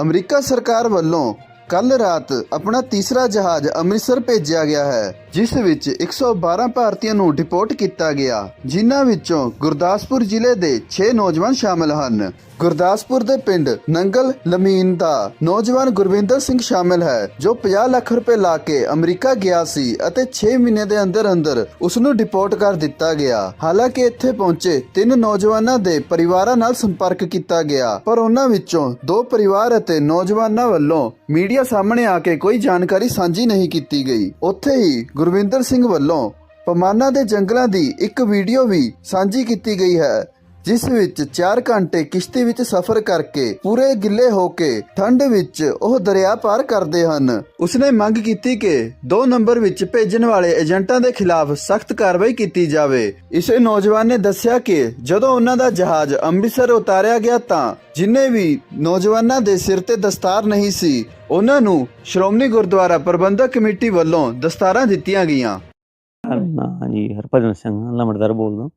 America ਸਰਕਾਰ ਵੱਲੋਂ ਕੱਲ ਰਾਤ ਆਪਣਾ ਤੀਸਰਾ ਜਹਾਜ਼ ਅੰਮ੍ਰਿਤਸਰ ਭੇਜਿਆ ਗਿਆ ਹੈ। ਜਿਸ ਵਿੱਚ 112 ਭਾਰਤੀਆਂ ਨੂੰ ਡਿਪੋਰਟ ਕੀਤਾ ਗਿਆ, ਜਿਨ੍ਹਾਂ ਵਿੱਚੋਂ ਗੁਰਦਾਸਪੁਰ ਜ਼ਿਲ੍ਹੇ ਦੇ 6 ਨੌਜਵਾਨ ਸ਼ਾਮਲ ਹਨ। ਗੁਰਦਾਸਪੁਰ ਦੇ ਪਿੰਡ ਨੰਗਲ ਲਮੀਨ ਦਾ ਨੌਜਵਾਨ ਗੁਰਵਿੰਦਰ ਸਿੰਘ ਸ਼ਾਮਲ ਹੈ, ਜੋ 50 ਲੱਖ ਰੁਪਏ ਲਾ ਕੇ ਅਮਰੀਕਾ ਗਿਆ ਸੀ ਅਤੇ 6 ਮਹੀਨੇ ਦੇ ਅੰਦਰ ਅੰਦਰ ਉਸ ਨੂੰ ਡਿਪੋਰਟ ਕਰ ਦਿੱਤਾ ਗਿਆ। ਹਾਲਾਂਕਿ ਇੱਥੇ ਪਹੁੰਚੇ ਤਿੰਨ ਨੌਜਵਾਨਾਂ ਦੇ ਪਰਿਵਾਰਾਂ ਨਾਲ ਸੰਪਰਕ ਕੀਤਾ ਗਿਆ, ਪਰ ਉਹਨਾਂ ਵਿੱਚੋਂ ਦੋ ਪਰਿਵਾਰ ਅਤੇ ਨੌਜਵਾਨਾਂ ਵੱਲੋਂ ਮੀਡੀਆ ਸਾਹਮਣੇ ਆ ਕੇ ਕੋਈ ਜਾਣਕਾਰੀ ਸਾਂਝੀ ਨਹੀਂ ਕੀਤੀ ਗਈ। ਉੱਥੇ ਹੀ ਗੁਰਵਿੰਦਰ ਸਿੰਘ ਵੱਲੋਂ ਪਮਾਨਾ ਦੇ ਜੰਗਲਾਂ ਦੀ ਇੱਕ ਵੀਡੀਓ ਵੀ ਸਾਂਝੀ ਕੀਤੀ ਗਈ ਹੈ। ਜਿਸ ਵਿੱਚ 4 ਘੰਟੇ ਕਿਸ਼ਤੀ ਵਿੱਚ ਸਫ਼ਰ ਕਰਕੇ ਪੂਰੇ ਗਿੱਲੇ ਹੋ ਕੇ ਠੰਡ ਵਿੱਚ ਉਹ ਦਰਿਆ ਪਾਰ ਕਰਦੇ ਹਨ। ਉਸਨੇ ਮੰਗ ਕੀਤੀ ਕਿ 2 ਨੰਬਰ ਵਿੱਚ ਭੇਜਣ ਵਾਲੇ ਏਜੰਟਾਂ ਦੇ ਖਿਲਾਫ ਸਖਤ ਕਾਰਵਾਈ ਕੀਤੀ ਜਾਵੇ। ਇਸੇ ਨੌਜਵਾਨ ਨੇ ਦੱਸਿਆ ਕਿ ਜਦੋਂ ਉਹਨਾਂ ਦਾ ਜਹਾਜ਼ ਅੰਮ੍ਰਿਤਸਰ ਉਤਾਰਿਆ ਗਿਆ ਤਾਂ ਜਿੰਨੇ ਵੀ ਨੌਜਵਾਨਾਂ ਦੇ ਸਿਰ ਤੇ ਦਸਤਾਰ ਨਹੀਂ ਸੀ, ਉਹਨਾਂ ਨੂੰ ਸ਼੍ਰੋਮਣੀ ਗੁਰਦੁਆਰਾ ਪ੍ਰਬੰਧਕ ਕਮੇਟੀ ਵੱਲੋਂ ਦਸਤਾਰਾਂ ਦਿੱਤੀਆਂ ਗਈਆਂ। ਹਾਂ ਹਰਭਜਨ ਸਿੰਘ ਲਮੜਦਾਰ ਬੋਲਦਾ।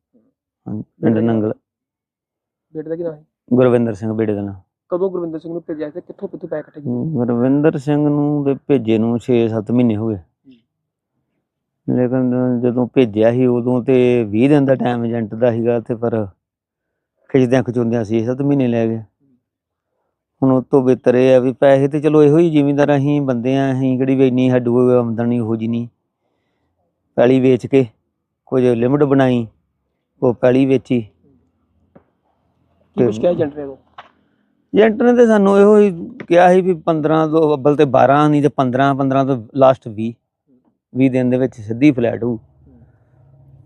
ਪਿੰਡ ਨੰਗਲ। ਬੇਟੇ ਦਾ ਕੀ ਨਾਮ ਹੈ ਗੁਰਵਿੰਦਰ ਸਿੰਘ ਬੇੜੇ ਦਾ ਨਾਂ ਕਦੋਂ ਗੁਰਵਿੰਦਰ ਸਿੰਘ ਨੂੰ ਭੇਜਿਆ ਸੀ ਕਿੱਥੋਂ ਕਿੱਥੋਂ ਪੈਕ ਇਕੱਠੇ ਕੀਤੇ ਗੁਰਵਿੰਦਰ ਸਿੰਘ ਨੂੰ ਤੇ ਭੇਜੇ ਨੂੰ 6-7 ਮਹੀਨੇ ਹੋ ਗਏ। ਲੇਕਿਨ ਜਦੋਂ ਭੇਜਿਆ ਸੀ ਉਦੋਂ ਤੇ 20 ਦਿਨ ਦਾ ਟਾਈਮ ਏਜੰਟ ਦਾ ਸੀਗਾ ਤੇ ਪਰ ਖਿੱਚਦਿਆਂ ਖਚੁੰਦਿਆਂ 6-7 ਮਹੀਨੇ ਲੈ ਗਏ। ਹੁਣ ਉਹ ਤੋਂ ਬਿਹਤਰ ਇਹ ਆ ਵੀ ਪੈਸੇ ਤੇ ਚਲੋ ਇਹੋ ਹੀ ਜ਼ਿਮੀਂਦਾਰ ਅਸੀਂ ਬੰਦੇ ਆ ਅਸੀਂ ਕਿਹੜੀ ਵੀ ਇੰਨੀ ਸਾਡੂ ਆਮਦਨੀ ਹੋ ਜੀ ਨਹੀਂ। ਪੈਲੀ ਵੇਚ ਕੇ ਕੁਝ ਲਿਮਟ ਬਣਾਈ ਉਹ ਪੈਲੀ ਵੇਚੀ। ਕੀ ਕੁਝ ਕਿਹਾ ਏਜੰਟ ਨੇ ਉਦੋਂ? ਏਜੰਟ ਨੇ ਤੇ ਸਾਨੂੰ ਇਹੋ ਹੀ ਕਿਹਾ ਸੀ ਵੀ 15 ਤੋਂ ਅੱਬਲ ਤੇ 12 ਨਹੀਂ ਤੇ 15 15 ਤੋਂ ਲਾਸਟ 20 20 ਦਿਨ ਦੇ ਵਿੱਚ ਸਿੱਧੀ ਫਲੈਟ ਹੋਊ।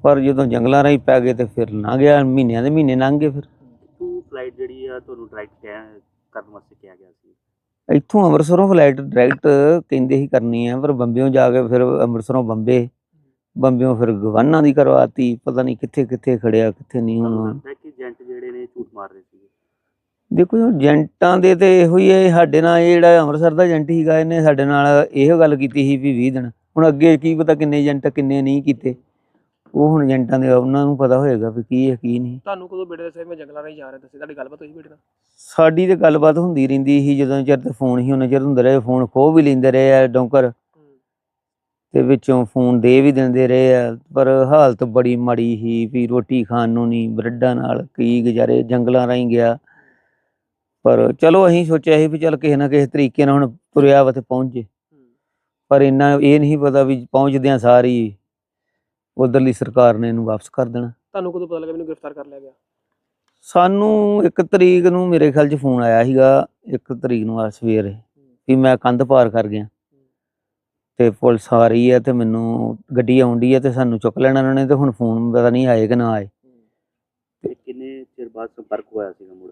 ਪਰ ਜਦੋਂ ਜੰਗਲਾਂ ਰਾਹੀਂ ਪੈ ਗਏ ਤੇ ਫਿਰ ਲੰਘ ਗਿਆ ਮਹੀਨਿਆਂ ਦੇ ਮਹੀਨੇ ਲੰਘ ਗਏ ਫਿਰ। ਟੂ ਫਲਾਈਟ ਜਿਹੜੀ ਆ ਤੁਹਾਨੂੰ ਡਾਇਰੈਕਟ ਕਿਹਾ ਕਰਨ ਵਾਸਤੇ ਕਿਹਾ ਗਿਆ ਸੀ। ਇੱਥੋਂ ਅੰਮ੍ਰਿਤਸਰੋਂ ਫਲਾਈਟ ਡਾਇਰੈਕਟ ਕਹਿੰਦੇ ਹੀ ਕਰਨੀ ਆ ਪਰ ਬੰਬਿਓਂ ਜਾ ਕੇ ਫਿਰ ਅੰਮ੍ਰਿਤਸਰੋਂ ਬੰਬੇ। ਬੰਬਿਓਂ ਫਿਰ ਗਵਾਨਾ ਦੀ ਕਰਵਾਤੀ ਪਤਾ ਨਹੀਂ ਕਿੱਥੇ ਕਿੱਥੇ ਖੜਿਆ ਕਿੱਥੇ ਨਹੀਂ ਹੁਣ। ਲੱਗਦਾ ਹੈ ਕਿ ਏਜੰਟ ਜਿਹੜੇ ਨੇ ਝੂਠ ਮਾਰ ਰਹੇ ਸੀਗੇ? ਦੇਖੋ ਜੀ, ਏਜੰਟਾਂ ਦੇ ਤੇ ਇਹੋ ਹੀ ਹੈ ਸਾਡੇ ਨਾਲ ਇਹ ਜਿਹੜਾ ਅੰਮ੍ਰਿਤਸਰ ਦਾ ਏਜੰਟ ਸੀਗਾ ਇਹਨੇ ਸਾਡੇ ਨਾਲ ਇਹੋ ਗੱਲ ਕੀਤੀ ਸੀ ਵੀ 20 ਦਿਨ। ਹੁਣ ਅੱਗੇ ਕੀ ਪਤਾ ਕਿੰਨੇ ਏਜੰਟ ਕਿੰਨੇ ਨਹੀਂ ਕੀਤੇ। ਉਹ ਹੁਣ ਏਜੰਟਾਂ ਦੇ ਉਹਨਾਂ ਨੂੰ ਪਤਾ ਹੋਏਗਾ ਵੀ ਕੀ ਹੈ ਕੀ ਨਹੀਂ। ਤੁਹਾਨੂੰ ਕਦੋਂ ਬੇਟੇ ਦੱਸਿਆ ਮੈਂ ਜੰਗਲਾਂ ਰਾਹੀਂ ਜਾ ਰਿਹਾ ਦੱਸੇ ਤੁਹਾਡੀ ਗੱਲਬਾਤ ਹੋਈ ਬੇਟੇ ਨਾਲ? ਸਾਡੀ ਤੇ ਗੱਲਬਾਤ ਹੁੰਦੀ ਰਹਿੰਦੀ ਸੀ ਜਦੋਂ ਚਿਰ ਤੇ ਫੋਨ ਸੀ ਉਹਨਾਂ ਚਿਰ ਹੁੰਦੇ ਰਹੇ ਫੋਨ ਖੋਹ ਵੀ ਲੈਂਦੇ ਰਹੇ ਆ ਡੌਂਕਰ। ਤੇ ਵਿੱਚੋਂ ਫੋਨ ਦੇ ਵੀ ਦਿੰਦੇ ਰਹੇ ਆ ਪਰ ਹਾਲਤ ਬੜੀ ਮਾੜੀ ਸੀ ਵੀ ਰੋਟੀ ਖਾਣ ਨੂੰ ਨਹੀਂ ਬਰੱਡਾਂ ਨਾਲ ਕੀ ਗੁਜ਼ਾਰੇ ਜੰਗਲਾਂ ਰਾਹੀਂ ਗਿਆ। ਪਰ ਚਲੋ ਅਸੀਂ ਸੋਚਿਆ ਸੀ ਵੀ ਚੱਲ ਕਿਸੇ ਨਾ ਕਿਸੇ ਤਰੀਕੇ ਨਾਲ ਹੁਣ ਤੁਰਿਆ ਵਾ ਤੇ ਪਹੁੰਚ। ਜੇ ਪਰ ਇੰਨਾ ਇਹ ਨਹੀਂ ਪਤਾ ਵੀ ਪਹੁੰਚਦਿਆਂ ਸਾਰੀ ਉਧਰਲੀ ਸਰਕਾਰ ਨੇ ਇਹਨੂੰ ਵਾਪਸ ਕਰ ਦੇਣਾ। ਤੁਹਾਨੂੰ ਕਦੋਂ ਪਤਾ ਲੱਗਾ ਮੈਨੂੰ ਗ੍ਰਿਫਤਾਰ ਕਰ ਲਿਆ ਗਿਆ? ਸਾਨੂੰ ਇੱਕ ਤਰੀਕ ਨੂੰ ਮੇਰੇ ਖਿਆਲ 'ਚ ਫੋਨ ਆਇਆ ਸੀਗਾ ਇੱਕ ਤਰੀਕ ਨੂੰ ਆ ਸਵੇਰੇ ਵੀ ਮੈਂ ਕੰਧ ਪਾਰ ਕਰ ਗਿਆ। ਤੇ ਪੁਲਿਸ ਆ ਰਹੀ ਹੈ ਤੇ ਮੈਨੂੰ ਗੱਡੀ ਆਉਂਦੀ ਹੈ ਤੇ ਸਾਨੂੰ ਚੁੱਕ ਲੈਣਾ ਉਹਨਾਂ ਨੇ ਤੇ ਹੁਣ ਫੋਨ ਪਤਾ ਨਹੀਂ ਆਏ ਕਿ ਨਾ ਆਏ। ਤੇ ਕਿੰਨੇ ਚਿਰ ਬਾਅਦ ਸੰਪਰਕ ਹੋਇਆ ਸੀਗਾ ਮੁੜ?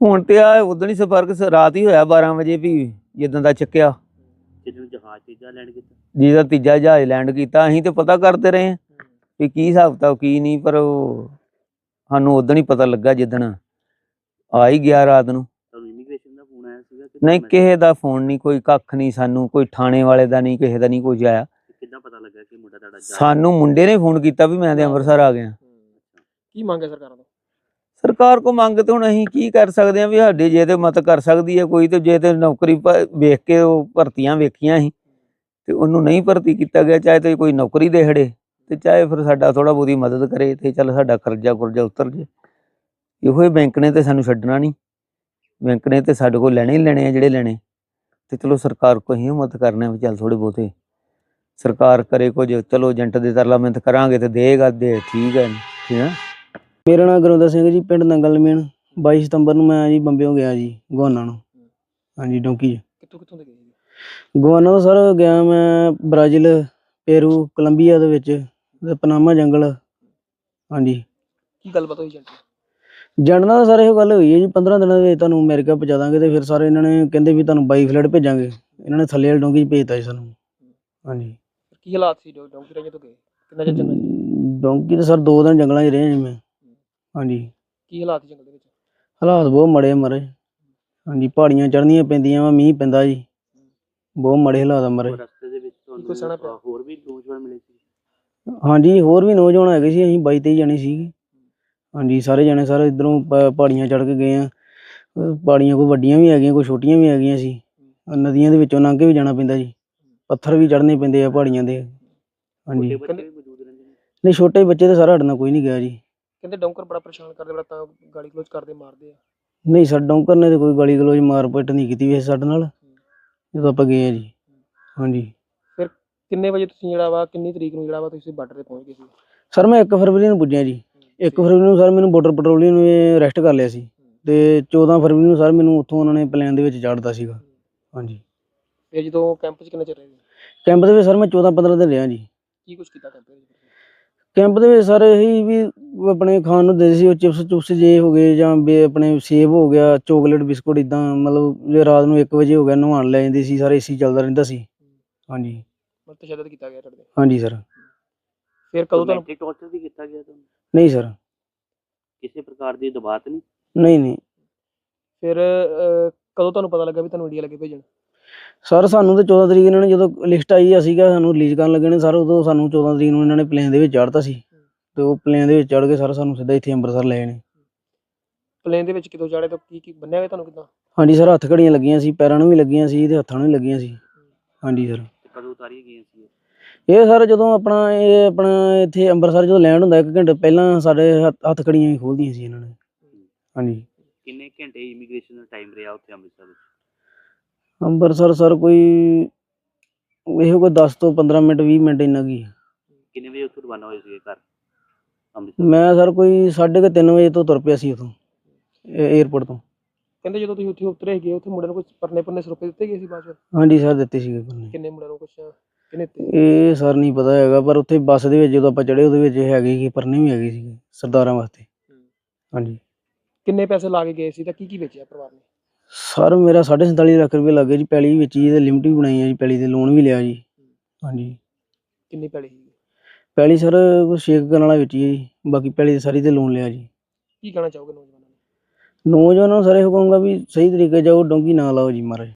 ਹੁਣ ਤੇ ਆ ਉਦੋਂ ਹੀ ਸੰਪਰਕ ਰਾਤ ਹੀ ਹੋਇਆ 12 ਵਜੇ ਵੀ ਜਿੱਦਾਂ ਦਾ ਚੱਕਿਆ। ਜਿਹਨੂੰ ਜਹਾਜ਼ ਤੀਜਾ ਲੈਂਡ ਕੀਤਾ? ਜਿਹਦਾ ਤੀਜਾ ਜਹਾਜ਼ ਲੈਂਡ ਕੀਤਾ ਅਸੀਂ ਤੇ ਪਤਾ ਕਰਦੇ ਰਹੇ ਹਾਂ ਵੀ ਕੀ ਹਿਸਾਬ ਕਿਤਾਬ ਕੀ ਨਹੀਂ ਪਰ ਉਹ ਸਾਨੂੰ ਉਦੋਂ ਹੀ ਪਤਾ ਲੱਗਾ ਜਿੱਦਣ ਆ ਹੀ ਗਿਆ ਰਾਤ ਨੂੰ ਤੁਹਾਨੂੰ ਇਮੀਗ੍ਰੇਸ਼ਨ ਦਾ ਫੋਨ ਆਇਆ ਸੀਗਾ ਕਿ ਨਹੀਂ ਕਿਸੇ ਦਾ ਫੋਨ ਨਹੀਂ ਕੋਈ ਕੱਖ ਨਹੀਂ ਸਾਨੂੰ ਕੋਈ ਥਾਣੇ ਵਾਲੇ ਦਾ ਨਹੀਂ ਕਿਸੇ ਦਾ ਨਹੀਂ ਕੁਝ ਆਇਆ। ਕਿੱਦਾਂ ਪਤਾ ਲੱਗਾ ਕਿ ਮੁੰਡਾ ਤੁਹਾਡਾ ਜਾ ਸਾਨੂੰ ਮੁੰਡੇ ਨੇ ਫੋਨ ਕੀਤਾ ਵੀ ਮੈਂ ਤੇ ਅੰਮ੍ਰਿਤਸਰ ਆ ਗਿਆ। ਕੀ ਮੰਗ ਹੈ ਸਰਕਾਰਾਂ ਤੋਂ? ਸਰਕਾਰ ਕੋ ਮੰਗ ਤੇ ਹੁਣ ਅਸੀਂ ਕੀ ਕਰ ਸਕਦੇ ਆ ਵੀ ਸਾਡੇ ਜੇ ਤੇ ਮਤ ਕਰ ਸਕਦੀ ਹੈ ਕੋਈ ਤੇ ਜੇ ਤੇ ਨੌਕਰੀ ਵੇਖ ਕੇ ਉਹ ਭਰਤੀਆਂ ਵੇਖੀਆਂ ਸੀ। ਤੇ ਉਹਨੂੰ ਨਹੀਂ ਭਰਤੀ ਕੀਤਾ ਗਿਆ ਚਾਹੇ ਤੇ ਕੋਈ ਨੌਕਰੀ ਦੇ ਖੜੇ ਤੇ ਚਾਹੇ ਫਿਰ ਸਾਡਾ ਥੋੜਾ ਬਹੁਤੀ ਮਦਦ ਕਰੇ ਤੇ ਚੱਲ ਸਾਡਾ ਕਰਜ਼ਾ ਕੁਰਜ਼ਾ ਉਤਰ ਜੇ। ਇਹੋ ਹੀ ਬੈਂਕ ਨੇ ਤੇ ਸਾਨੂੰ ਛੱਡਣਾ ਨਹੀਂ। ਬੈਂਕ ਨੇ ਤੇ ਸਾਡੇ ਕੋਲ ਲੈਣੇ ਹੀ ਲੈਣੇ ਆ ਜਿਹੜੇ ਲੈਣੇ। ਤੇ ਚਲੋ ਸਰਕਾਰ ਕੋ ਹੀ ਮਦਦ ਕਰਨੇ ਵੀ ਚੱਲ ਥੋੜੇ ਬਹੁਤੇ। ਸਰਕਾਰ ਕਰੇ ਕੁਝ ਚਲੋ ਏਜੰਟ ਦੇ ਤਰਲਾ ਮਿਹਨਤ ਕਰਾਂਗੇ ਤੇ ਦੇਗਾ ਦੇ ਠੀਕ ਹੈ ਠੀਕ ਹੈ ਮੇਰਾ ਨਾਮ ਗੁਰਵਿੰਦਰ ਸਿੰਘ ਜੀ ਪਿੰਡ ਨੰਗਲ ਮੀਨ। 22 ਸਤੰਬਰ ਨੂੰ ਮੈਂ ਜੀ ਬੰਬਿਓਂ ਗਿਆ ਜੀ ਗਵਾਨਾ ਨੂੰ। ਹਾਂਜੀ ਡੋਂਕੀ ਕਿੱਥੋਂ ਕਿੱਥੋਂ ਦੇ ਗਏ ਜੀ? ਗਵਾਨਾ ਤੋਂ ਸਰ ਗਿਆ ਮੈਂ ਬ੍ਰਾਜ਼ੀਲ ਪੇਰੂ ਕੋਲੰਬੀਆ ਦੇ ਵਿੱਚ ਪਨਾਮਾ ਜੰਗਲ। ਹਾਂਜੀ। ਕੀ ਗੱਲਬਾਤ ਹੋਈ ਏਜੰਟ ਜਾਣਨਾ ਤਾਂ ਸਰ ਇਹੋ ਗੱਲ ਹੋਈ ਹੈ ਜੀ 15 ਦਿਨਾਂ ਦੇ ਵਿੱਚ ਤੁਹਾਨੂੰ ਅਮਰੀਕਾ ਪਹੁੰਚਾ ਦਾਂਗੇ ਤੇ ਫਿਰ ਸਾਰੇ ਇਹਨਾਂ ਨੇ ਕਹਿੰਦੇ ਵੀ ਤੁਹਾਨੂੰ ਬਾਈ ਫਲੈਟ ਭੇਜਾਂਗੇ। ਇਹਨਾਂ ਨੇ ਥੱਲੇ ਵਾਲੀ ਡੋਂਕੀ 'ਚ ਭੇਜਤਾ ਜੀ ਸਾਨੂੰ। ਹਾਂਜੀ। ਕੀ ਹਾਲਾਤ ਸੀ ਡੋ- ਡੌਂਕੀ ਰਾਹੀਂ ਤੋਂ ਗਏ ਕਿੰਨਾ ਚਿਰ ਜੰਗਲ ਸੀ? ਡੋਂਕੀ ਤਾਂ ਸਰ ਦੋ ਦਿਨ ਜੰਗਲਾਂ 'ਚ ਰਹੇ ਜੀ ਮੈਂ। ਹਾਂਜੀ। ਕੀ ਹਾਲਾਤ ਸੀ ਜੰਗਲ ਦੇ ਵਿੱਚ? ਹਾਲਾਤ ਬਹੁਤ ਮਾੜੇ ਆ ਮਹਾਰਾਜ ਹਾਂਜੀ ਪਹਾੜੀਆਂ ਚੜ੍ਹਨੀਆਂ ਪੈਂਦੀਆਂ ਵਾ ਮੀਂਹ ਪੈਂਦਾ ਜੀ। ਬਹੁਤ ਮਾੜੇ ਹਾਲਾਤ ਆ ਮਹਾਰਾਜ ਰਸਤੇ ਦੇ ਵਿੱਚ ਪਿਆ? ਹੋਰ ਵੀ ਨੌਜਵਾਨ ਮਿਲੇ ਸੀ? ਹਾਂਜੀ ਹੋਰ ਵੀ ਨੌਜਵਾਨ ਹੈਗੇ ਸੀ ਅਸੀਂ 22 23 ਜਣੇ ਸੀਗੇ। ਹਾਂਜੀ ਸਾਰੇ ਜਣੇ ਸਾਰੇ ਇਧਰੋਂ ਪਹਾੜੀਆਂ ਚੜ੍ਹ ਕੇ ਗਏ ਆ। ਅਹ ਪਾੜੀਆਂ ਕੋਈ ਵੱਡੀਆਂ ਵੀ ਹੈਗੀਆਂ ਕੋਈ ਛੋਟੀਆਂ ਵੀ ਹੈਗੀਆਂ ਸੀ। ਨਦੀਆਂ ਦੇ ਵਿੱਚੋਂ ਲੰਘ ਕੇ ਵੀ ਜਾਣਾ ਪੈਂਦਾ ਜੀ। ਪੱਥਰ ਵੀ ਚੜ੍ਹਨੇ ਪੈਂਦੇ ਆ ਪਹਾੜੀਆਂ ਦੇ। ਹਾਂਜੀ। ਨਹੀਂ ਛੋਟੇ ਬੱਚੇ ਤੇ ਸਾਰਾ ਸਾਡੇ ਨਾਲ ਕੋਈ ਨਹੀਂ ਗਿਆ ਜੀ। ਕਹਿੰਦੇ ਡੌਂਕਰ ਬੜਾ ਪਰੇਸ਼ਾਨ ਕਰਦੇ ਬੜਾ ਤਾਂ ਗਾਲੀ ਗਲੋਚ ਕਰਦੇ ਮਾਰਦੇ ਆ। ਨਹੀਂ ਸਾਡੇ ਡੌਂਕਰ ਨੇ ਤੇ ਕੋਈ ਗਾਲੀ ਗਲੋਚ ਮਾਰ ਪਿੱਟ ਨਹੀਂ ਕੀਤੀ ਵੈਸੇ ਸਾਡੇ ਨਾਲ। ਜਦੋਂ ਆਪਾਂ ਗਏ ਆ ਜੀ। ਹਾਂਜੀ। ਕਿੰਨੇ ਵਜੇ ਤੁਸੀਂ ਜਿਹੜਾ ਵਾ ਕਿੰਨੀ ਤਰੀਕ ਨੂੰ ਜਿਹੜਾ ਵਾ ਤੁਸੀਂ ਬਾਰਡਰ ਤੇ ਪਹੁੰਚ ਗਏ ਸੀ? ਸਰ ਮੈਂ 1 ਫਰਵਰੀ ਨੂੰ ਪੁੱਜਿਆ ਜੀ। 1 ਫਰਵਰੀ ਨੂੰ ਸਰ ਮੈਨੂੰ ਬਾਰਡਰ ਪੈਟਰੋਲਿੰਗ ਨੇ ਅਰੈਸਟ ਕਰ ਲਿਆ ਸੀ ਤੇ 14 ਫਰਵਰੀ ਨੂੰ ਸਰ ਮੈਨੂੰ ਉੱਥੋਂ ਉਹਨਾਂ ਨੇ ਪਲਾਨ ਦੇ ਵਿੱਚ ਚਾੜਤਾ ਸੀਗਾ। ਹਾਂਜੀ। ਫਿਰ ਜਦੋਂ ਕੈਂਪ 'ਚ ਕਿੰਨੇ ਚਿਰ ਰਹੇ? ਸੀ? ਕੈਂਪ ਦੇ ਵਿੱਚ ਸਰ ਮੈਂ 14 15 ਦਿਨ ਰਿਹਾ ਜੀ। ਕੀ ਕੁਝ ਕੀਤਾ ਕੈਂਪ ਦੇ ਵਿੱਚ? ਕੈਂਪ ਦੇ ਵਿੱਚ ਸਰ ਇਹੀ ਵੀ ਆਪਣੇ ਖਾਣ ਨੂੰ ਦੇ ਸੀ ਉਹ ਚਿਪਸ ਚੁਪਸ ਜੇ ਹੋ ਗਏ ਜਾਂ ਬੇ ਆਪਣੇ ਸੇਬ ਹੋ ਗਿਆ ਚੋਕਲੇਟ ਬਿਸਕੁਟ ਇਦਾਂ ਮਤਲਬ ਜੇ ਰਾਤ ਨੂੰ 1 ਵਜੇ ਹੋ ਗਿਆ ਨਹਾਉਣ ਲੈ ਜਾਂਦੇ ਸੀ ਸਾਰੇ ਏਸੀ ਚੱਲਦਾ ਰਹਿੰਦਾ ਸੀ। ਹਾਂਜੀ। ਮਤਲਬ ਤਸ਼ੱਦਦ ਕੀਤਾ ਗਿਆ ਤੁਹਾਡੇ। ਹਾਂਜੀ ਸਰ। ਫਿਰ ਕਦੋਂ ਤੁਹਾਨੂੰ ਟੌਰਚਰ ਵੀ ਕੀਤਾ ਗਿਆ ਤੁਹਾਨੂੰ? ਨਹੀਂ ਸਰ। ਕਿਸੇ ਪ੍ਰਕਾਰ ਦੀ ਦਬਾਅ ਤਾਂ ਨਹੀਂ? ਨਹੀਂ ਨਹੀਂ। ਫਿਰ ਅਹ, ਕਦੋਂ ਤੁਹਾਨੂੰ ਪਤਾ ਲੱਗਾ ਵੀ ਤੁਹਾਨੂੰ ਇੰਡੀਆ ਲੱਗੇ ਭੇਜਣ? ਸਰ ਸਾਨੂੰ ਤੇ 14 ਤਰੀਕ ਇਹਨਾਂ ਨੇ ਜਦੋਂ ਲਿਸਟ ਆਈ ਆ ਸੀਗਾ ਸਾਨੂੰ ਰਿਲੀਜ਼ ਕਰਨ ਲੱਗੇ ਨੇ। ਸਰ ਉਦੋਂ ਸਾਨੂੰ 14 ਤਰੀਕ ਨੂੰ ਇਹਨਾਂ ਨੇ ਪਲੇਨ ਦੇ ਵਿੱਚ ਚੜ੍ਹਤਾ ਸੀ। ਤੇ ਉਹ ਪਲੇਨ ਦੇ ਵਿੱਚ ਚੜ੍ਹ ਕੇ ਸਰ ਸਾਨੂੰ ਸਿੱਧਾ ਇੱਥੇ ਅੰਮ੍ਰਿਤਸਰ ਲੈ ਨੇ। ਪਲੇਨ ਦੇ ਵਿੱਚ ਕਿਦੋਂ ਚੜੇ ਤਾਂ ਕੀ ਕੀ ਬੰਨਿਆ ਹੋਇਆ ਤੁਹਾਨੂੰ ਕਿਦਾਂ? ਹਾਂਜੀ ਸਰ ਹੱਥ ਘੜੀਆਂ ਲੱਗੀਆਂ ਸੀ ਪੈਰਾਂ ਨੂੰ ਵੀ ਲੱਗੀਆਂ ਸੀ ਤੇ ਹੱਥਾਂ ਨੂੰ ਵੀ ਲੱਗੀਆਂ ਸੀ। ਹਾਂਜੀ ਸਰ। ਤੇ ਕਦੋਂ ਉਤਾਰੀਆਂ ਗਈਆਂ ਸੀ ਇਹ? ਇਹ ਸਰ ਜਦੋਂ ਆਪਣਾ ਇਹ ਆਪਣਾ ਇੱਥੇ ਅੰਮ੍ਰਿਤਸਰ ਜਦੋਂ ਲੈਂਡ ਹੁੰਦਾ ਇੱਕ ਘੰਟੇ ਪਹਿਲਾਂ ਸਾਡੇ ਹੱਥ- ਹੱਥ ਘੜੀਆਂ ਹੀ ਖੋਲਦੀਆਂ ਸੀ ਇਹਨਾਂ ਨੇ। ਹਾਂਜੀ। ਕਿੰਨੇ ਘੰਟੇ ਇਮੀਗ੍ਰੇਸ਼ਨ ਦਾ ਟਾਈਮ ਰਿਹਾ ਉੱਥੇ ਅੰਮ੍ਰਿਤਸਰ ਵਿੱਚ? ਅੰਮ੍ਰਿਤਸਰ ਸਰ ਕੋਈ ਇਹੋ ਕੋਈ 10 ਤੋਂ 15 ਮਿੰਟ 20 ਮਿੰਟ ਇੰਨਾ ਕੀ ਹੈ। ਕਿੰਨੇ ਵਜੇ ਉੱਥੋਂ ਰਵਾਨਾ ਹੋਏ ਸੀਗੇ ਘਰ? ਅੰਮ੍ਰਿਤਸਰ ਮੈਂ ਸਰ ਕੋਈ 3:30 ਵਜੇ ਤੋਂ ਤੁਰ ਪਿਆ ਸੀ ਉਥੋਂ 에ਅਰਪੋਰਟ ਤੋਂ। ਕਹਿੰਦੇ ਜਦੋਂ ਤੁਸੀਂ ਉੱਥੇ ਉਤਰੇ ਗਏ ਉੱਥੇ ਮੁੰਡਿਆਂ ਨੂੰ ਕੁਝ ਪਰਨੇ ਪਰਨੇ ਸਰੋਪੇ ਦਿੱਤੇ ਗਏ ਸੀ ਬਾਅਦ ਚ? ਹਾਂਜੀ ਸਰ ਦਿੱਤੇ ਸੀਗੇ ਕਿੰਨੇ ਮੁੰਡਿਆਂ ਨੂੰ ਕੁਝ ਦਿੱਤੇ ਇਹ ਸਰ ਨਹੀਂ ਪਤਾ ਹੈਗਾ ਪਰ ਉੱਥੇ ਬੱਸ ਦੇ ਵਿੱਚ ਜਦੋਂ ਆਪਾਂ ਚੜੇ ਉਹਦੇ ਵਿੱਚ ਹੈਗੇ ਸੀ ਪਰਨੇ ਵੀ ਹੈਗੇ ਸੀਗੇ ਸਰਦਾਰਾਂ ਵਾਸਤੇ। ਹਾਂਜੀ। ਕਿੰਨੇ ਪੈਸੇ ਲਾ ਕੇ ਗਏ ਸੀ ਤਾਂ ਕੀ ਕੀ ਵੇਚਿਆ ਪਰਿਵਾਰ ਨੇ? ਸਰ ਮੇਰਾ 47 ਲੱਖ ਰੁਪਏ ਲੱਗੇ ਜੀ ਪੈਲੀ ਵਿੱਚ ਤੇ ਲਿਮਟ ਵੀ ਬਣਾਈ ਹੈ ਜੀ ਪੈਲੀ ਤੇ ਲੋਨ ਵੀ ਲਿਆ ਜੀ। ਹਾਂਜੀ। ਕਿੰਨੀ ਪੈਲੀ ਸੀ? ਪੈਲੀ ਸਰ ਕੋਈ ਛੇਕ ਕਰਨ ਵਾਲਾ ਵਿੱਚ ਜੀ ਬਾਕੀ ਪੈਲੀ ਤੇ ਸਾਰੀ ਤੇ ਲੋਨ ਲਿਆ ਜੀ। ਕੀ ਕਹਿਣਾ ਚਾਹੋਗੇ ਨੌਜਵਾਨਾਂ ਨੂੰ? ਨੌਜਵਾਨਾਂ ਨੂੰ ਸਰ ਇਹੋ ਕਹੂੰਗਾ ਵੀ ਸਹੀ ਤਰੀਕੇ ਜਾਓ ਡੋਂਗੀ ਨਾ ਲਾਓ ਜੀ ਮਹਾਰਾਜ।